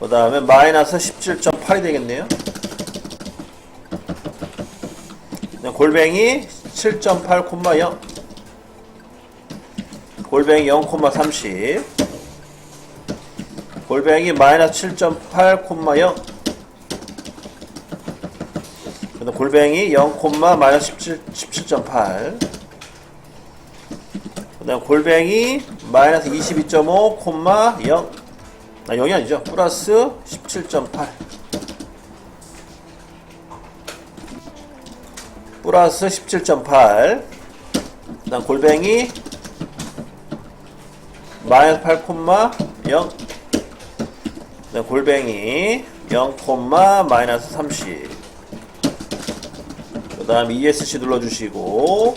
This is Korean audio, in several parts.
그 다음에 마이너스 17.8이 되겠네요. 골뱅이 7.8,0 골뱅이 0,30 골뱅이 마이너스 7.8,0 그다음 골뱅이 0, 마이너스 17, 17.8 그다음 골뱅이 마이너스 22.5, 0 아, 0이 아니죠. 플러스 17.8 플러스 17.8 그다음 골뱅이 마이너스 8,0 그다음 골뱅이 0, 마이너스 30 그 다음 ESC 눌러주시고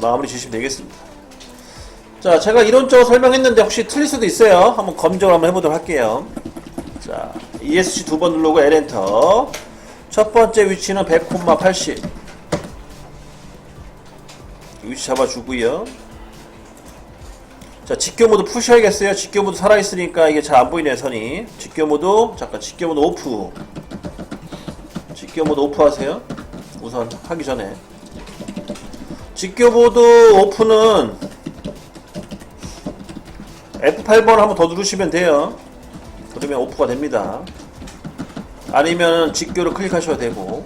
마무리 주시면 되겠습니다. 자, 제가 이론적으로 설명했는데 혹시 틀릴 수도 있어요. 한번 검증을 한번 해보도록 할게요. 자, ESC 두 번 누르고 L 엔터. 첫 번째 위치는 100,80. 위치 잡아주고요. 자, 직교 모드 푸셔야겠어요. 직교 모드 살아있으니까 이게 잘 안 보이네요, 선이. 직교 모드, 잠깐, 직교 모드 오프. 직교 모드 오프 하세요. 우선 하기 전에. 직교 모드 오프는 F8번 한번 더 누르시면 돼요. 그러면 오프가 됩니다. 아니면 직교를 클릭하셔야 되고.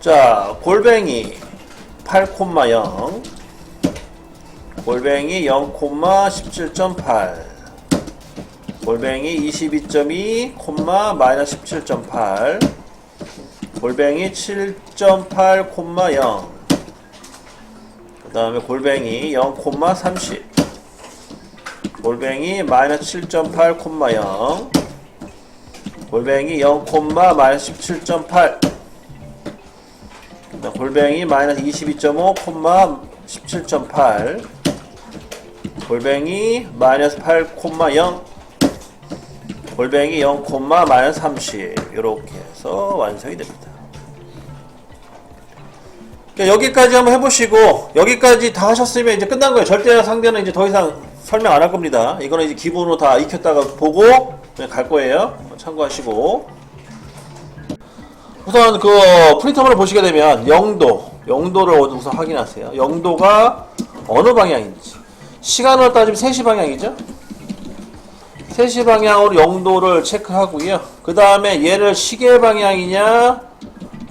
자, 골뱅이 8,0 골뱅이 0,17.8 골뱅이 22.2, 콤마 마이너스 17.8 골뱅이 7.8, 콤마 0 그 다음에 골뱅이 0, 콤마 30 골뱅이 마이너스 7.8, 콤마 0 골뱅이 0, 콤마 마이너스 17.8 그다음 골뱅이 마이너스 22.5, 콤마 17.8 골뱅이 마이너스 8, 콤마 0 골뱅이 0, 마이너스 30 이렇게 해서 완성이 됩니다. 그러니까 여기까지 한번 해보시고 여기까지 다 하셨으면 이제 끝난 거예요. 절대량 상대는 이제 더 이상 설명 안 할 겁니다. 이거는 이제 기본으로 다 익혔다가 보고 그냥 갈 거예요. 참고하시고 우선 그 프린터를 보시게 되면 영도 영도를 우선 확인하세요. 영도가 어느 방향인지 시간으로 따지면 3시 방향이죠. 3시 방향으로 영도를 체크하고요. 그 다음에 얘를 시계 방향이냐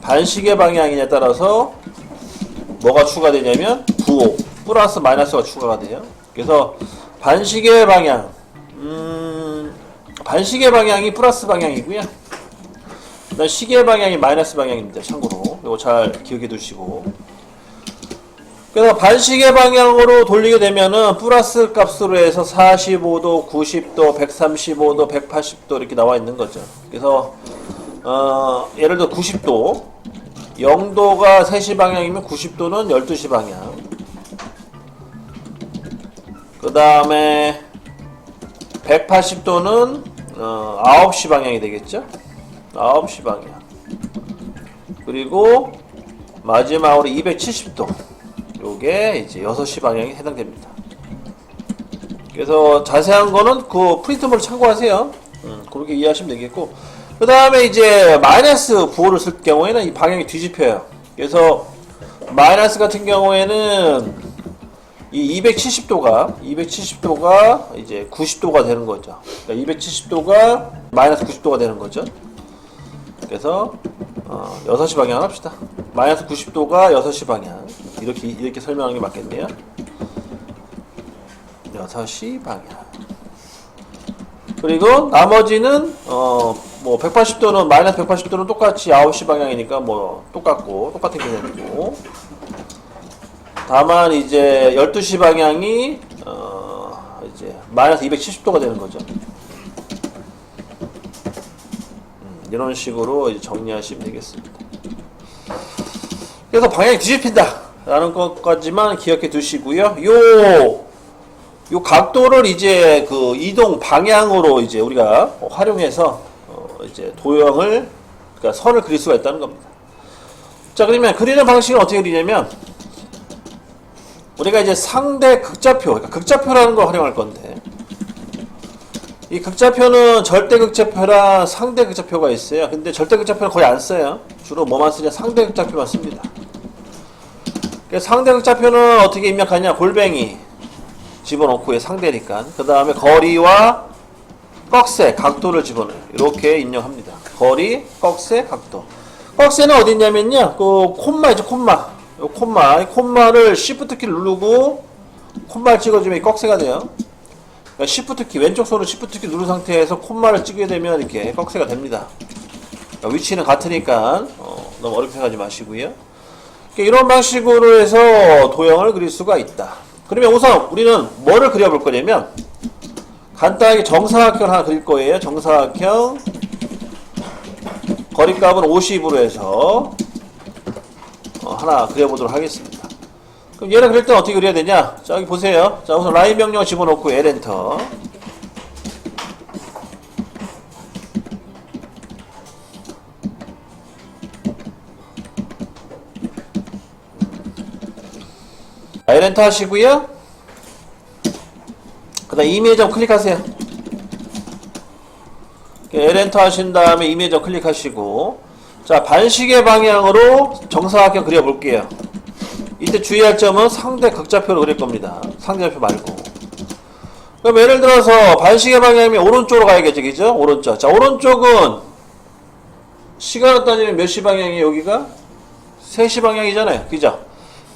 반시계 방향이냐에 따라서 뭐가 추가되냐면 부호 플러스 마이너스가 추가가 돼요. 그래서 반시계 방향 음, 반시계 방향이 플러스 방향이고요. 그다음 시계 방향이 마이너스 방향입니다. 참고로 이거 잘 기억해 두시고 그래서 반시계 방향으로 돌리게 되면은 플러스 값으로 해서 45도, 90도, 135도, 180도 이렇게 나와 있는 거죠. 그래서 어, 예를 들어 90도 0도가 3시 방향이면 90도는 12시 방향. 그 다음에 180도는 어, 9시 방향이 되겠죠? 9시 방향. 그리고 마지막으로 270도. 요게 이제 6시 방향이 해당됩니다. 그래서 자세한 거는 그 프린트물을 참고하세요. 음, 그렇게 이해하시면 되겠고. 그 다음에 이제 마이너스 부호를 쓸 경우에는 이 방향이 뒤집혀요. 그래서 마이너스 같은 경우에는 이 270도가 270도가 이제 90도가 되는 거죠. 그러니까 270도가 마이너스 90도가 되는 거죠. 그래서 어, 6시 방향 합시다. 마이너스 90도가 6시 방향. 이렇게 이렇게 설명하는 게 맞겠네요. 6시 방향. 그리고 나머지는 어 뭐 180도는 마이너스 180도는 똑같이 9시 방향이니까 뭐 똑같고 똑같은 개념이고 다만 이제 12시 방향이 어 이제 마이너스 270도가 되는 거죠. 음, 이런 식으로 이제 정리하시면 되겠습니다. 그래서 방향이 뒤집힌다 라는 것까지만 기억해 두시고요. 요, 요 각도를 이제 그 이동 방향으로 이제 우리가 활용해서 어 이제 도형을 그러니까 선을 그릴 수가 있다는 겁니다. 자 그러면 그리는 방식은 어떻게 그리냐면 우리가 이제 상대 극좌표, 그러니까 극좌표라는 걸 활용할 건데 이 극좌표는 절대 극좌표랑 상대 극좌표가 있어요. 근데 절대 극좌표는 거의 안 써요. 주로 뭐만 쓰냐? 상대 극좌표만 씁니다. 그래서 상대 극좌표는 어떻게 입력하냐? 골뱅이 집어넣고 의 상대니까. 그 다음에 거리와 꺽쇠, 각도를 집어넣어요. 이렇게 입력합니다. 거리, 꺽쇠, 각도. 꺽쇠는 어디 있냐면요. 그 콤마 있죠, 콤마. 요 콤마. 이 콤마를 Shift 키를 누르고 콤마를 찍어주면 이 꺽쇠가 돼요. 그러니까 Shift 키, 왼쪽 손으로 Shift 키 누른 상태에서 콤마를 찍게 되면 이렇게 꺽쇠가 됩니다. 그러니까 위치는 같으니까 어, 너무 어렵게 생각하지 마시고요. 그러니까 이런 방식으로 해서 도형을 그릴 수가 있다. 그러면 우선 우리는 뭐를 그려볼 거냐면 간단하게 정사각형을 하나 그릴 거예요. 정사각형 거리값은 50으로 해서 어, 하나 그려보도록 하겠습니다. 그럼 얘를 그릴 때 어떻게 그려야 되냐? 자, 여기 보세요. 자, 우선 라인 명령 집어넣고 L 엔터. L 엔터 하시고요. 그 다음 이미지 클릭하세요. L 엔터 하신 다음에 이미지 클릭하시고 자 반시계 방향으로 정사각형 그려볼게요. 이때 주의할 점은 상대 극좌표로 그릴 겁니다. 상대좌표 말고. 그럼 예를 들어서 반시계 방향이면 오른쪽으로 가야겠죠, 그죠? 오른쪽. 자 오른쪽은 시간을 따지면 몇 시 방향이 여기가 3시 방향이잖아요, 그죠?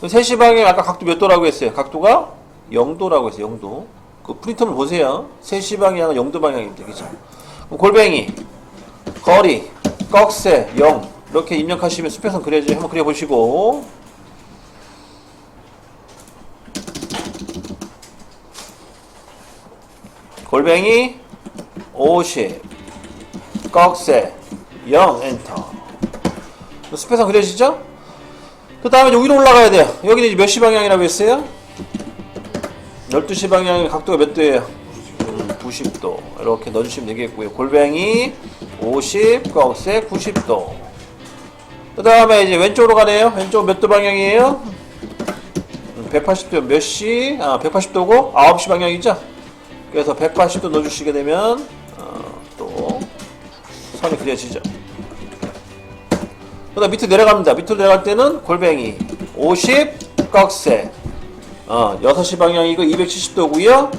3시 방향 아까 각도 몇 도라고 했어요? 각도가 0도라고 했어요, 0도. 그 프린터를 보세요. 3시 방향은 0도 방향입니다, 그죠? 골뱅이, 거리, 꺽쇠, 0 이렇게 입력하시면 수평선 그려지 한번 그려보시고 골뱅이 50 꺽쇠 0 엔터 수평선 그려지죠? 그 다음에 위로 올라가야 돼요 여기는 몇 시 방향이라고 했어요? 12시 방향의 각도가 몇 도예요? 90도 이렇게 넣어주시면 되겠고요. 골뱅이 50, 꺽쇠 90도. 그 다음에 이제 왼쪽으로 가네요. 왼쪽 몇 도 방향이에요? 180도 몇 시? 아 180도고 9시 방향이죠? 그래서 180도 넣어주시게 되면 어, 또 선이 그려지죠. 그 다음 밑으로 내려갑니다. 밑으로 내려갈 때는 골뱅이 50, 꺽쇠 어, 6시 방향이고 270도고요.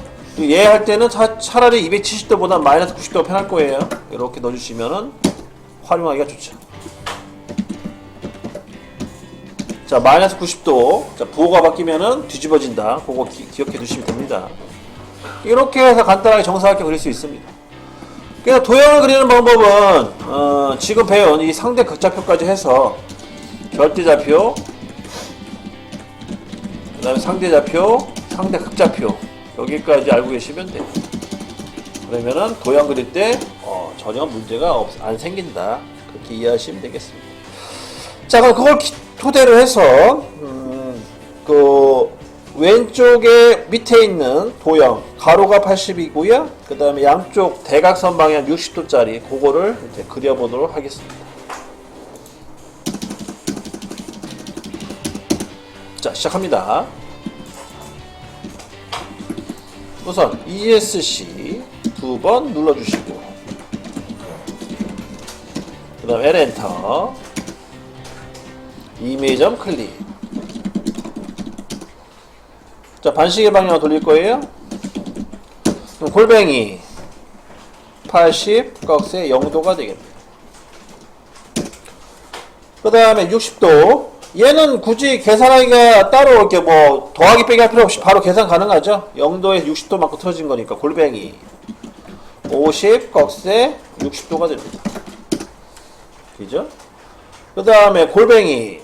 얘 할 때는 차, 차라리 270도보다 마이너스 90도가 편할 거예요. 이렇게 넣어주시면은 활용하기가 좋죠. 자, 마이너스 90도. 자, 부호가 바뀌면은 뒤집어진다. 그거 기, 기억해 두시면 됩니다. 이렇게 해서 간단하게 정사각형 그릴 수 있습니다. 그래서 도형을 그리는 방법은, 어, 지금 배운 이 상대 극좌표까지 해서 절대좌표, 그 다음에 상대좌표, 상대 극좌표, 여기까지 알고 계시면 돼요. 그러면은 도형 그릴 때 어, 전혀 문제가 없, 안 생긴다. 그렇게 이해하시면 되겠습니다. 자, 그럼 그걸 기- 토대로 해서 음, 그 왼쪽에 밑에 있는 도형 가로가 80이고요. 그 다음에 양쪽 대각선 방향 60도짜리 그거를 이제 그려보도록 하겠습니다. 시작합니다. 우선 ESC 두 번 눌러주시고 그 다음 L 엔터 이미점 클릭. 자 반시계 방향으로 돌릴 거예요. 그럼 골뱅이 80 꺽쇠 0도가 되겠네요. 그 다음에 60도 얘는 굳이 계산하기가 따로 이렇게 뭐 더하기 빼기 할 필요 없이 바로 계산 가능하죠? 0도에 60도 맞고 틀어진 거니까 골뱅이. 50 꺽쇠 60도가 됩니다. 그죠? 그 다음에 골뱅이.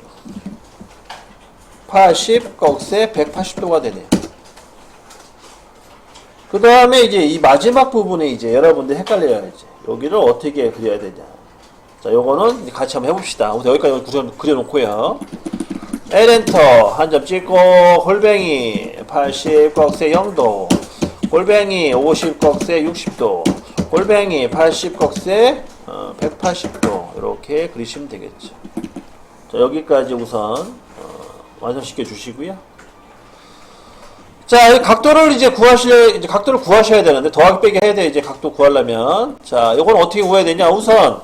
80 꺽쇠 180도가 되네요. 그 다음에 이제 이 마지막 부분에 이제 여러분들 헷갈려요 이제 여기를 어떻게 그려야 되냐 자, 요거는 같이 한번 해봅시다. 여기까지 그려, 그려놓고요. L 엔터 한 점 찍고 골뱅이 80 꺽쇠 0도 골뱅이 50 꺽쇠 60도 골뱅이 80 꺽쇠 어, 180도 이렇게 그리시면 되겠죠. 자, 여기까지 우선 어, 완성시켜 주시고요. 자, 이 각도를 이제 구하실, 이제 각도를 구하셔야 되는데, 더하기 빼기 해야 돼, 이제 각도 구하려면. 자, 요건 어떻게 구해야 되냐? 우선,